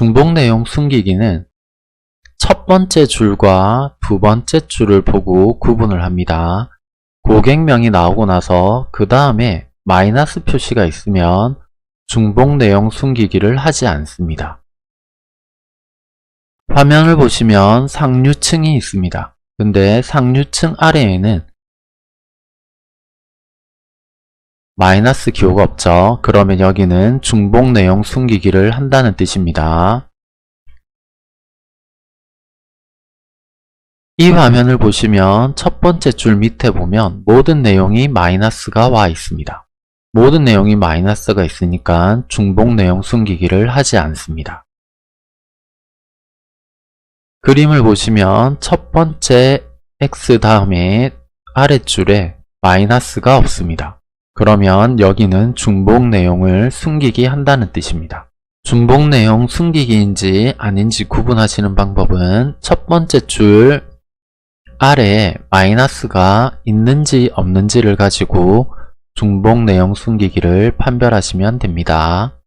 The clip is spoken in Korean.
중복 내용 숨기기는 첫 번째 줄과 두 번째 줄을 보고 구분을 합니다. 고객명이 나오고 나서 그 다음에 마이너스 표시가 있으면 중복 내용 숨기기를 하지 않습니다. 화면을 보시면 상류층이 있습니다. 근데 상류층 아래에는 마이너스 기호가 없죠. 그러면 여기는 중복 내용 숨기기를 한다는 뜻입니다. 이 화면을 보시면 첫 번째 줄 밑에 보면 모든 내용이 마이너스가 와 있습니다. 모든 내용이 마이너스가 있으니까 중복 내용 숨기기를 하지 않습니다. 그림을 보시면 첫 번째 X 다음에 아랫줄에 마이너스가 없습니다. 그러면 여기는 중복 내용을 숨기기 한다는 뜻입니다. 중복 내용 숨기기인지 아닌지 구분하시는 방법은 첫 번째 줄 아래에 마이너스가 있는지 없는지를 가지고 중복 내용 숨기기를 판별하시면 됩니다.